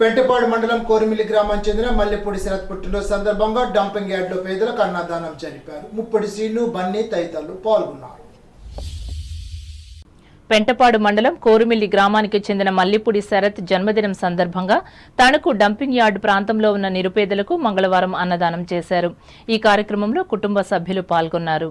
పెంటపాడు మండలం కోరిమిల్లి గ్రామానికి చెందిన మల్లెపూడి శరత్ పుట్టినరోజు సందర్భంగా డంపింగ్ యార్డ్లో పేదలకు అన్నదానం జరిపారు. ముప్పటి శ్రీను బన్నీ తదితరులు పాల్గొన్నారు. పెంటపాడు మండలం కోరుమిల్లి గ్రామానికి చెందిన మల్లిపూడి శరత్ జన్మదినం సందర్భంగా తణుకు డంపింగ్ యార్డ్ ప్రాంతంలో ఉన్న నిరుపేదలకు మంగళవారం అన్నదానం చేశారు. ఈ కార్యక్రమంలో కుటుంబ సభ్యులు పాల్గొన్నారు.